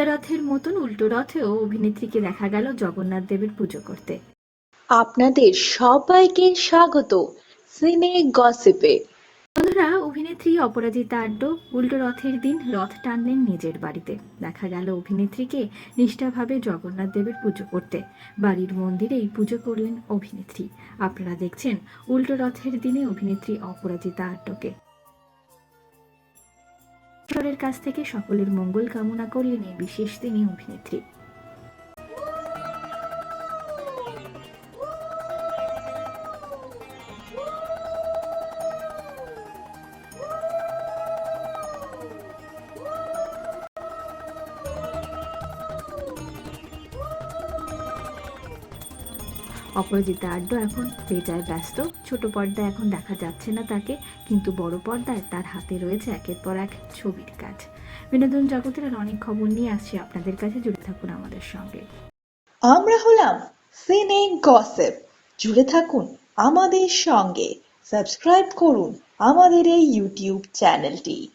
রথের মতন উল্টো রথেও অভিনেত্রীকে দেখা গেল জগন্নাথ দেবের পুজো করতে। আপনাদের সবাইকে স্বাগত সিনে গসিপে। বন্ধুরা অভিনেত্রী অপরাজিতা আড্ড উল্টো রথের দিন রথ টানলেন নিজের বাড়িতে। দেখা গেল অভিনেত্রীকে নিষ্ঠাভাবে জগন্নাথ দেবের পুজো করতে। বাড়ির মন্দিরেই পুজো করলেন অভিনেত্রী। আপনারা দেখছেন উল্টো রথের দিনে অভিনেত্রী অপরাজিতা আড্ডকে। ঈশ্বরের কাছ থেকে সকলের মঙ্গল কামনা করলেন এই বিশেষ দিনে অভিনেত্রী। অপরাজিতা আড্ড এখন বেজায় ব্যস্ত। ছোট পর্দায় এখন দেখা যাচ্ছে না তাকে, কিন্তু বড় পর্দায় তার হাতে রয়েছে একের পর এক ছবির কাজ। বিনোদন জগতের আর অনেক খবর নিয়ে আসছি আপনাদের কাছে, জুড়ে থাকুন আমাদের সঙ্গে। আমরা হলাম সিনে গসেপ। জুড়ে থাকুন আমাদের সঙ্গে। সাবস্ক্রাইব করুন আমাদের এই ইউটিউব চ্যানেলটি।